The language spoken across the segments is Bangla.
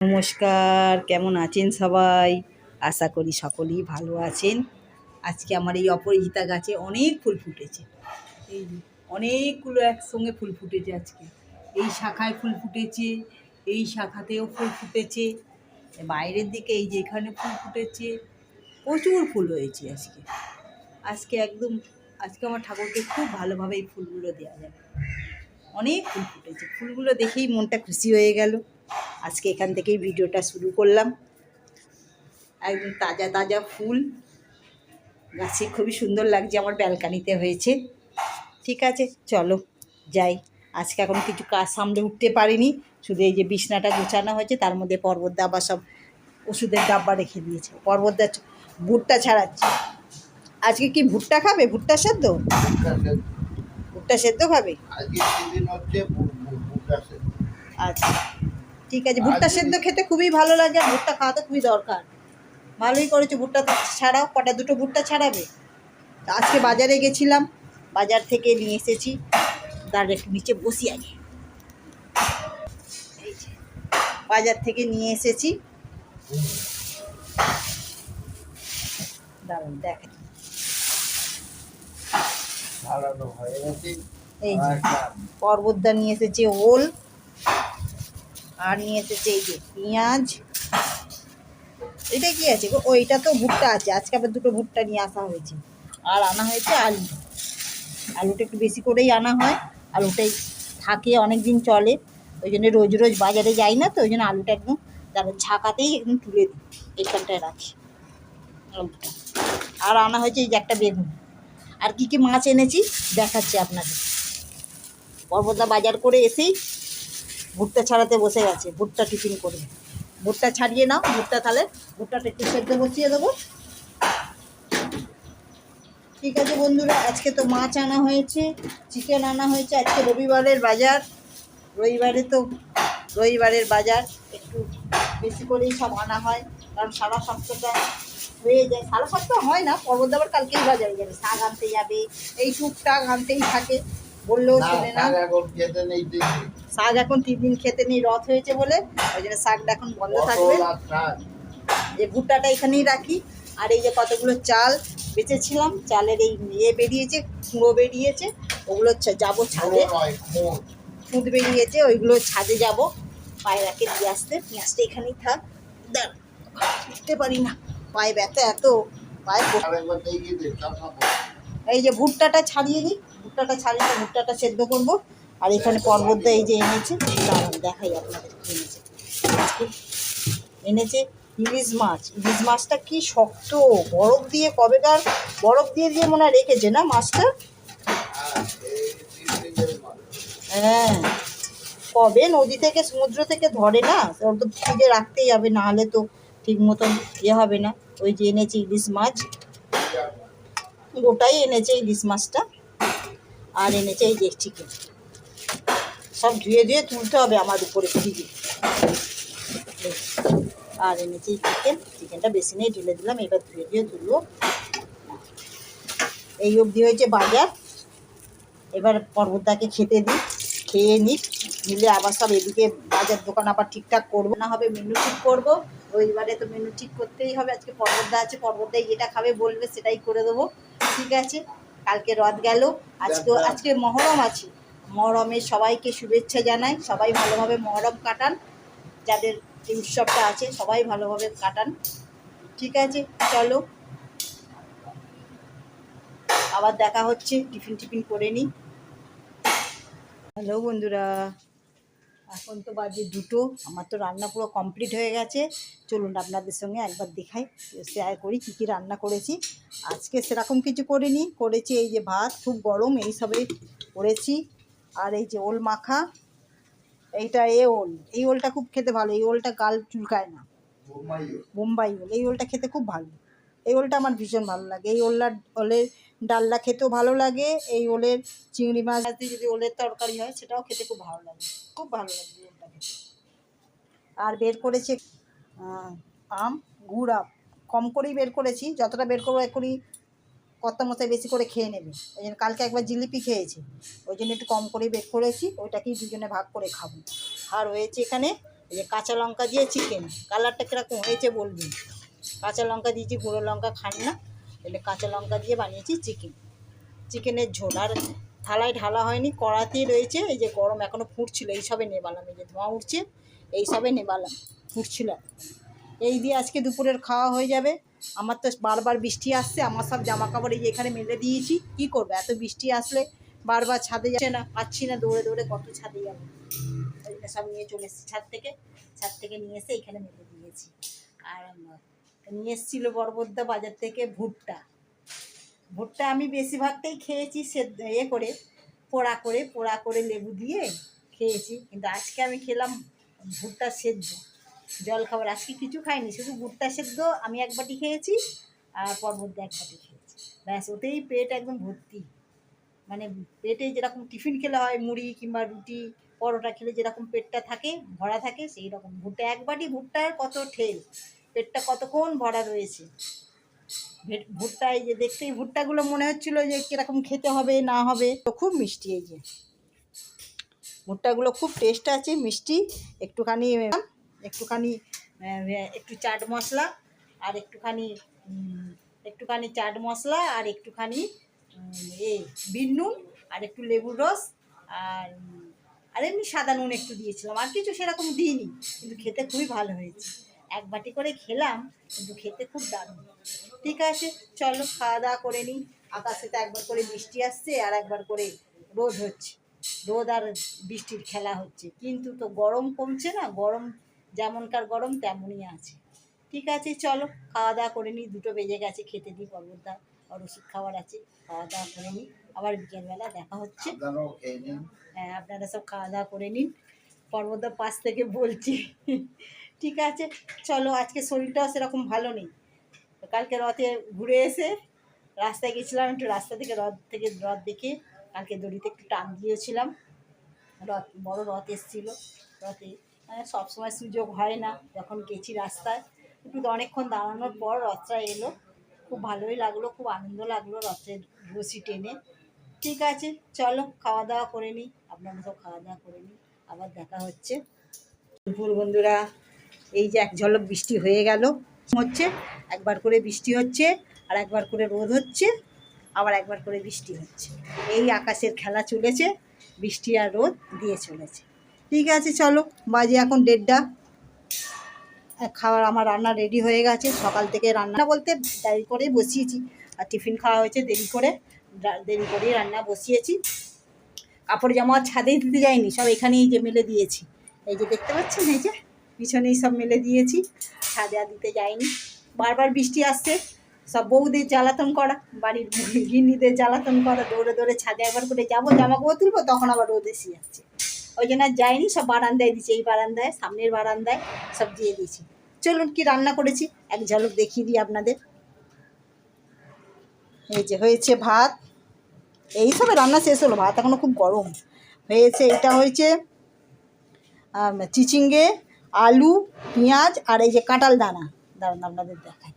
নমস্কার, কেমন আছেন সবাই? আশা করি সকলেই ভালো আছেন। আজকে আমার এই অপরাজিতা গাছে অনেক ফুল ফুটেছে। এই অনেকগুলো একসঙ্গে ফুল ফুটেছে আজকে। এই শাখায় ফুল ফুটেছে, এই শাখাতেও ফুল ফুটেছে। বাইরের দিকে এই যে এখানে ফুল ফুটেছে, প্রচুর ফুল হয়েছে আজকে। আজকে একদম, আজকে আমার ঠাকুরকে খুব ভালোভাবে এই ফুলগুলো দেওয়া যাবে। অনেক ফুল ফুটেছে। ফুলগুলো দেখেই মনটা খুশি হয়ে গেল। আজকে এখান থেকেই ভিডিওটা শুরু করলাম। একদম তাজা তাজা ফুল। গাছে খুবই সুন্দর লাগছে আমার ব্যালকানিতে হয়েছে। ঠিক আছে চলো যাই। আজকে এখন কিছু কাজ সামলে উঠতে পারিনি। শুধু এই যে বিছনাটা গোছানো হয়েছে তার মধ্যে পর্বতদা আবার সব ওষুধের ডাব্বা রেখে দিয়েছে। পর্বতদা ভুট্টা ছাড়াচ্ছে। আজকে কি ভুট্টা খাবে? ভুট্টা সেদ্ধ? ভুট্টা সেদ্ধ। খাবে। আচ্ছা। ঠিক আছে ভুট্টা সেদ্ধ খেতে খুবই ভালো লাগে আর ভুট্টা খাওয়া তো খুবই দরকার। ভালোই করেছে ভুট্টা তো ছাড়াও কটা দুটো ভুট্টা ছাড়াবে। তা আজকে বাজারে গেছিলাম বাজার থেকে নিয়ে এসেছি তার একটু নিচে বসি আগে। বাজার থেকে নিয়ে এসেছি। দাঁড়ান এই যে পর্বতদা নিয়ে এসেছে ওল। আর নিয়ে এসেছে এই যে পেঁয়াজ। এটা কি আছে ও এটা তো ভুট্টা আছে। আজকে আবার দুটো ভুট্টা নিয়ে আসা হয়েছে। আর আনা হয়েছে আলু। আলুটা একটু বেশি করেই আনা হয়। আলুটাই থাকে অনেক দিন চলে। ওই জন্য রোজ রোজ বাজারে যাই না তো, ওই জন্য আলুটা একদম তারপর ঝাঁকাতেই একদম তুলে দিই। এখানটায় রাখি আলুটা। আর আনা হয়েছে এই যে একটা বেগুন। আর কি কি মাছ এনেছি দেখাচ্ছি আপনাকে পর্বতদা বাজার করে এসেই ভুট্টা ছাড়াতে বসে গেছে, ভুট্টা টিফিন করবে। ভুট্টা ছাড়িয়ে নাও, ভুট্টা তাহলে ভুট্টাটা একটু সেদ্ধ বসিয়ে দেবো। ঠিক আছে বন্ধুরা, আজকে তো মাছ আনা হয়েছে চিকেন আনা হয়েছে, আজকে রবিবারের বাজার। রবিবারে তো, রবিবারের বাজার, একটু বেশি করেই সব আনা হয়, কারণ সারা সপ্তাহটা হয়ে যায়। সারা সপ্তাহ হয় না পর্বত আবার কালকেই বাজারে যাবে। শাক আনতে যাবে, এই টুকটাক আনতেই থাকে। বললেও না, না। শাক এখন তিন দিন খেতে নেই রথ হয়েছে বলে। ওই জন্য শাকটা এখন বন্ধ থাকবে। যে ভুট্টাটা এখানেই রাখি। আর এই যে কতগুলো চাল বেঁচেছিলাম চালের এই ইয়ে বেরিয়েছে কুঁড়ো বেরিয়েছে ওগুলো যাব ছাদে। খুঁত বেরিয়েছে ওইগুলো ছাদে যাব। পায়ে রাখে দিয়ে আসতে। পেঁয়াজটা এখানেই থাক। দাঁড় উঠতে পারি না। পায়ে ব্যথা এত। পায়ে। এই যে ভুট্টাটা ছাড়িয়ে নিই ভুট্টাটা ছাড়িয়ে ভুট্টাটা সেদ্ধ করব। আর এখানে পর্বতটা এই যে এনেছে দেখাই আপনাদের, এনেছে। এনেছে ইলিশ মাছ। ইলিশ মাছটা কি শক্ত, বরফ দিয়ে কবেকার, বরফ দিয়ে দিয়ে মনে হয় রেখেছে না মাছটা। হ্যাঁ কবে? নদী থেকে, সমুদ্র থেকে ধরে না? ওর তো ফ্রিজে রাখতেই হবে না হলে তো ঠিক মতন ইয়ে হবে না। ওই যে এনেছে ইলিশ মাছ। গোটাই এনেছে ইলিশ মাছটা। আর এনেছে এই যে চিকেন সব ধুয়ে ধুয়ে তুলতে হবে আমার উপরে ফ্রিজে। আর এনেছে চিকেন চিকেনটা বেশি নেই, ঢেলে দিলাম, এবার ধুয়ে ধুয়ে তুলবো। এই অবধি হয়েছে বাজার। এবার পর্বতদাকে খেতে দিই, খেয়ে নিক, নিলে আবার সব এদিকে বাজার দোকান আবার ঠিকঠাক করব। না হবে মেনু ঠিক করব, রবিবারে তো মেনু ঠিক করতেই হবে, আজকে পর্বতদা আছে পর্বতদাই যেটা খাবে বলবে সেটাই করে দেবো। ঠিক আছে? কালকে রথ গেল। আজকে আজকে মহরম আছে। মহরমে সবাইকে শুভেচ্ছা জানাই। সবাই ভালোভাবে মহরম কাটান। যাদের এই উৎসবটা আছে সবাই ভালোভাবে কাটান। ঠিক আছে চলো। আবার দেখা হচ্ছে। টিফিন টিফিন করে নিই। হ্যালো বন্ধুরা। এখন তো বাজে দুটো আমার তো রান্না পুরো কমপ্লিট হয়ে গেছে। চলুন আপনাদের সঙ্গে একবার দেখাই শেয়ার করি কী কী রান্না করেছি। আজকে সেরকম কিছু করিনি করেছি এই যে ভাত খুব গরম এই সবে করেছি। আর এই যে ওল মাখা এইটা এ ওল এই ওলটা খুব খেতে ভালো এই ওলটা গাল চুলকায় না। বোম্বাই ওল। এই ওলটা খেতে খুব ভালো। এই ওলটা আমার ভীষণ ভালো লাগে এই ওলার ওলের ডালনা খেতেও ভালো লাগে। এই ওলের চিংড়ি মাছ যদি ওলের তরকারি হয়, সেটাও খেতে খুব ভালো লাগে। খুব ভালো লাগে খেতে। আর বের করেছে আম, গুড় আম। কম করেই বের করেছি, যতটা বের করব এখনই কর্তা মশাই বেশি করে খেয়ে নেবে। ওই জন্য কালকে একবার জিলিপি খেয়েছি। ওই জন্য একটু কম করেই বের করেছি, ওইটাকেই দুজনে ভাগ করে খাব। আর হয়েছে এখানে এই যে কাঁচা লঙ্কা দিয়ে চিকেন কালারটা কীরকম হয়েছে বলবি কাঁচা লঙ্কা দিয়েছি, গুঁড়ো লঙ্কা খান না। তাহলে কাঁচা লঙ্কা দিয়ে বানিয়েছি চিকেন। চিকেনের ঝোল আর থালায় ঢালা হয়নি, কড়াতেই রয়েছে, এই যে গরম এখনও ফুটছিল, এই সবে নেবালাম, এই যে ধোঁয়া উঠছে, এই সবে নেবালাম, ফুটছিল। এই দিয়ে আজকে দুপুরের খাওয়া হয়ে যাবে। আমার তো বারবার বৃষ্টি আসছে, আমার সব জামা কাপড় এই এখানে মেলে দিয়েছি, কি করব, এত বৃষ্টি আসলে বারবার ছাদে যাচ্ছে না, পাচ্ছি না, দৌড়ে দৌড়ে কত ছাদে যাব। সব নিয়ে চলে এসেছি ছাদ থেকে ছাদ থেকে নিয়ে এসে এখানে মেলে দিয়েছি। আর নিয়ে এসেছিল বরবদ্দা বাজার থেকে ভুট্টা। ভুট্টা আমি বেশিরভাগটাই খেয়েছি সে ইয়ে করে, পোড়া করে পোড়া করে লেবু দিয়ে খেয়েছি। কিন্তু আজকে আমি খেলাম ভুট্টা সেদ্ধ। জল খাবার আজকে কিছু খাইনি, শুধু ভুট্টা সেদ্ধ আমি এক বাটি খেয়েছি আর পরবর্তী এক বাটি খেয়েছি। ব্যাস, ওতেই পেট একদম ভর্তি। মানে পেটে যেরকম টিফিন খেলে হয়, মুড়ি কিংবা রুটি, পরোটা খেলে যেরকম পেটটা থাকে, ভরা থাকে সেই রকম ভুট্টা এক বাটি, ভুট্টার কত ঠেল। পেটটা কতক্ষণ ভরা রয়েছে? ভেট- ভুট্টা এই যে দেখতেই ভুট্টাগুলো মনে হচ্ছিল যে কীরকম খেতে হবে, না হবে। তো খুব মিষ্টি এই যে। ভুট্টাগুলো খুব টেস্ট আছে, মিষ্টি। একটুখানি একটুখানি একটু চাট মশলা আর একটুখানি একটুখানি চাট মশলা আর একটুখানি এ বিট নুন আর একটু লেবুর রস আর আর এমনি সাদা নুন একটু দিয়েছিলাম। আর কিছু সেরকম দিইনি, কিন্তু খেতে খুবই ভালো হয়েছে। এক বাটি করে খেলাম কিন্তু খেতে খুব দারুণ। ঠিক আছে চলো খাওয়া দাওয়া করে নিই। আকাশে তো একবার করে বৃষ্টি আসছে আর একবার করে রোদ হচ্ছে। রোদ আর বৃষ্টির খেলা হচ্ছে। কিন্তু তো গরম কমছে না গরম যেমনকার গরম তেমনই আছে। ঠিক আছে চলো খাওয়া দাওয়া করে নিই। দুটো বেজে গেছে খেতে দিই পর্বতদা আর ওষুধ খাবার আছে। খাওয়া দাওয়া করে নিই। আবার বিকেলবেলা দেখা হচ্ছে। হ্যাঁ আপনারা সব খাওয়া দাওয়া করে নিন। পর্বতার পাশ থেকে বলছি। ঠিক আছে, চলো আজকে শরীরটাও সেরকম ভালো নেই। কালকে রথে ঘুরে এসে রাস্তায় গেছিলাম, একটু রাস্তা থেকে রথ থেকে রথ দেখে কালকে দড়িতে একটু টান দিয়েছিলাম। রথ, বড় রথ এসেছিল রথে। মানে সবসময় সুযোগ হয় না, যখন গেছি রাস্তায়। একটু অনেকক্ষণ দাঁড়ানোর পর রথটা এলো। খুব ভালোই লাগল, খুব আনন্দ লাগল রথের রশি টেনে। ঠিক আছে, চলো খাওয়া দাওয়া করে নিই আপনারা সব খাওয়া দাওয়া করে নিই। আবার দেখা হচ্ছে। দুপুর বন্ধুরা এই যে এক ঝলক বৃষ্টি হয়ে গেল। হচ্ছে, একবার করে বৃষ্টি হচ্ছে, আর একবার করে রোদ হচ্ছে, আবার একবার করে বৃষ্টি হচ্ছে। এই আকাশের খেলা চলেছে, বৃষ্টি আর রোদ দিয়ে চলেছে। ঠিক আছে, চলো, বাজে এখন দেড়টা। খাবার আমার রান্না রেডি হয়ে গেছে। সকাল থেকে রান্না বলতে দেরি করে বসিয়েছি। আর টিফিন খাওয়া হয়েছে, দেরি করে দেরি করেই রান্না বসিয়েছি। কাপড় জামা ছাদেই দিতে যাইনি, সব এখানেই যে মেলে দিয়েছি। এই যে দেখতে পাচ্ছেন, এই যে পিছনেই সব মেলে দিয়েছি। আর দিতে যাইনি। বারবার বৃষ্টি আসছে। সব বউদের জ্বালাতন করা, বাড়ির গিন্নিদের জ্বালাতন করা, দৌড়ে দৌড়ে ছাদে একবার করে যাব জামা কাপড় তুলবো, তখন আবার রোদ এসে যাচ্ছে। ওই জন্য আর যাইনি, সব বারান্দায় দিয়েছি। এই বারান্দায়, সামনের বারান্দায় সব দিয়ে দিয়েছি। চলুন কি রান্না করেছি? এক ঝলক দেখিয়ে দিই আপনাদের। এই যে হয়েছে ভাত। এই সবে রান্না শেষ হলো, ভাত এখনও খুব গরম। হয়েছে, এটা হয়েছে চিচিঙ্গে আলু, পেঁয়াজ আর এই যে কাঁঠাল দানা। দাঁড়ান, আপনাদের দেখাই।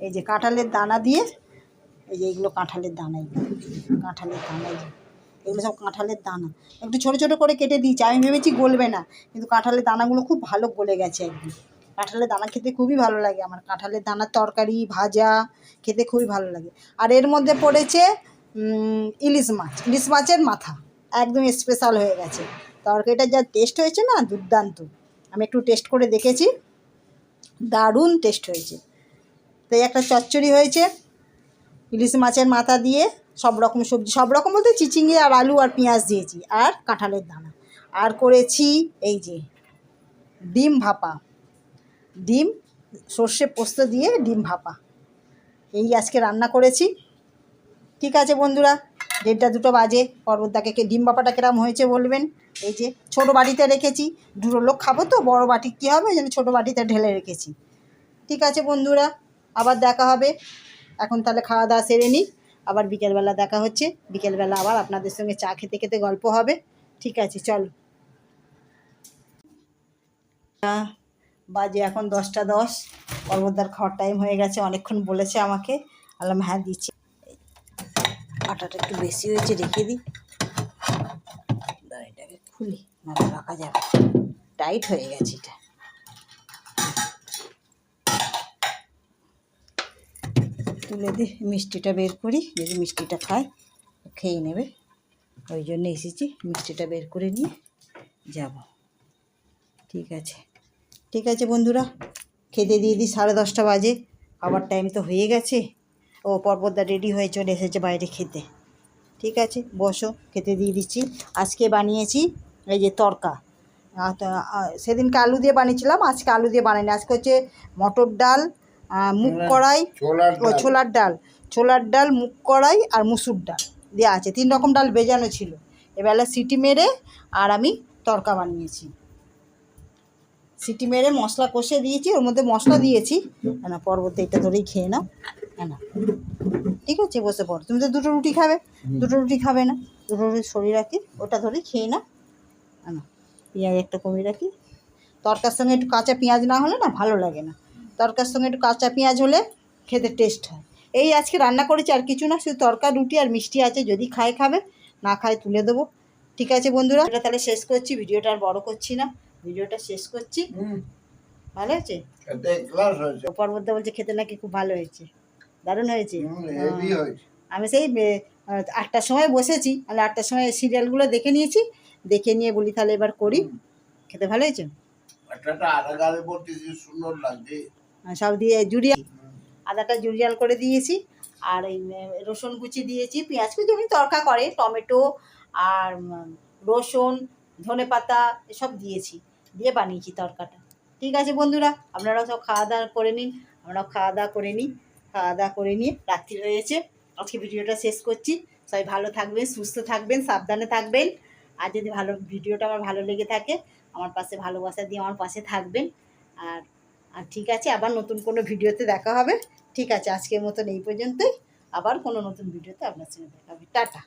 এই যে কাঁঠালের দানা দিয়ে, এই যে এগুলো কাঁঠালের দানা কাঁঠালের দানা এগুলো সব কাঁঠালের দানা। একটু ছোটো ছোটো করে কেটে দিয়েছি, আমি ভেবেছি গলবে না, কিন্তু কাঁঠালের দানাগুলো খুব ভালো গলে গেছে একদম। কাঁঠালের দানা খেতে খুবই ভালো লাগে, আমার কাঁঠালের দানার তরকারি, ভাজা খেতে খুবই ভালো লাগে। আর এর মধ্যে পড়েছে ইলিশ মাছ, ইলিশ মাছের মাথা, একদম স্পেশাল হয়ে গেছে। তরকারিটা যা টেস্ট হয়েছে না, দুর্দান্ত। আমি একটু টেস্ট করে দেখেছি। দারুণ টেস্ট হয়েছে। তাই একটা চচ্চড়ি হয়েছে, ইলিশ মাছের মাথা দিয়ে, সব রকম সবজি, সব রকম বলতে চিচিঙ্গে আর আলু আর পেঁয়াজ দিয়েছি, আর কাঁঠালের দানা। আর করেছি এই যে, ডিম ভাপা। ডিম, সর্ষে পোস্ত দিয়ে ডিম ভাপা। এই আজকে রান্না করেছি। ঠিক আছে বন্ধুরা দেড়টা দুটো বাজে। পর্বতদাকে ডিম বাপাটা কিরম হয়েছে বলবেন? এই যে ছোটো বাটিতে রেখেছি। দুটো লোক খাব তো, বড় বাটি কী হবে? জন্য ছোটো বাটিতে ঢেলে রেখেছি। ঠিক আছে বন্ধুরা, আবার দেখা হবে। এখন তাহলে খাওয়া দাওয়া সেরে নিই। আবার বিকেলবেলা দেখা হচ্ছে। বিকেলবেলা আবার আপনাদের সঙ্গে চা খেতে খেতে গল্প হবে। ঠিক আছে, চলো। বাজে এখন দশটা দশ। পর্বতদার খাওয়ার টাইম হয়ে গেছে। অনেকক্ষণ বলেছে আমাকে। আলাম হ্যাঁ দিচ্ছি। আটাটা একটু বেশি হয়েছে, রেখে দিই। এটাকে খুলি না রাখা যাবে। টাইট হয়ে গেছে এটা। তুলে দি, মিষ্টিটা বের করি, যদি মিষ্টিটা খায়, খেয়ে নেবে। ওই জন্য এসেছি, মিষ্টিটা বের করে নিয়ে যাব। ঠিক আছে। ঠিক আছে বন্ধুরা, খেতে দিয়ে দিই সাড়ে দশটা বাজে। খাবার টাইম তো হয়ে গেছে। ও পর্বতদা রেডি হয়ে চলে এসেছে বাইরে খেতে। ঠিক আছে বসো খেতে দিয়ে দিচ্ছি। আজকে বানিয়েছি এই যে তরকা। সেদিনকে আলু দিয়ে বানিয়েছিলাম আজকে আলু দিয়ে বানাইনি। আজকে হচ্ছে মটর ডাল মুগ কড়াই ও ছোলার ডাল। ছোলার ডাল। মুগ কড়াই আর মুসুর ডাল দেওয়া আছে। তিন রকম ডাল ভেজানো ছিল। এবেলা সিটি মেরে আর আমি তরকা বানিয়েছি। সিটি মেরে মশলা কষে দিয়েছি, ওর মধ্যে মশলা দিয়েছি। না পর্বতে এটা ধরেই খেয়ে নাও। না ঠিক আছে, বসে পড়ো। তুমি তো দুটো রুটি খাবে, দুটো রুটি খাবে না। দুটো রুটি সরিয়ে রাখি, ওটা ধরেই খেয়ে নাও। না পেঁয়াজ একটা কমিয়ে রাখি। তরকার সঙ্গে একটু কাঁচা পেঁয়াজ না হলে না ভালো লাগে না। তরকার সঙ্গে একটু কাঁচা পেঁয়াজ হলে খেতে টেস্ট হয়। এই আজকে রান্না করেছি আর কিছু না, শুধু তরকা, রুটি আর মিষ্টি আছে। যদি খায়, খাবে, না খায়, তুলে দেবো। ঠিক আছে, বন্ধুরা তাহলে শেষ করছি। ভিডিওটা আর বড় করছি না। ভিডিওটা শেষ করছি। ভালো হয়েছে? পর্বতদা বলছে খেতে নাকি খুব ভালো হয়েছে। দারুণ হয়েছে। হ্যাঁ। আমি সেই আটটার সময় বসেছি। তাহলে আটটার সময় সিরিয়ালগুলো দেখে নিয়েছি। দেখে নিয়ে বলি তাহলে এবার করি। খেতে ভালো হয়েছে? আর সব দিয়ে জুড়িয়ে আদাটা জুড়িয়াল করে দিয়েছি। আর এই রসুন কুচি দিয়েছি পেঁয়াজ কুচি এমনি তরকা করে টমেটো আর রসুন ধনে পাতা এসব দিয়েছি। দিয়ে বানিয়েছি তরকাটা। ঠিক আছে বন্ধুরা, আপনারাও সব খাওয়া দাওয়া করে নিন, আমরাও খাওয়া দাওয়া করে নিই, খাওয়া দাওয়া করে নিয়ে রাত্রি হয়েছে আজকে ভিডিওটা শেষ করছি। সবাই ভালো থাকবেন, সুস্থ থাকবেন, সাবধানে থাকবেন। আর যদি ভালো, ভিডিওটা আমার ভালো লেগে থাকে, আমার পাশে ভালোবাসা দিয়ে আমার পাশে থাকবেন। আর আর ঠিক আছে, আবার নতুন কোনো ভিডিওতে দেখা হবে। ঠিক আছে, আজকের মতন এই পর্যন্তই। আবার কোনো নতুন ভিডিওতে আপনার সঙ্গে দেখা হবে। টাটা।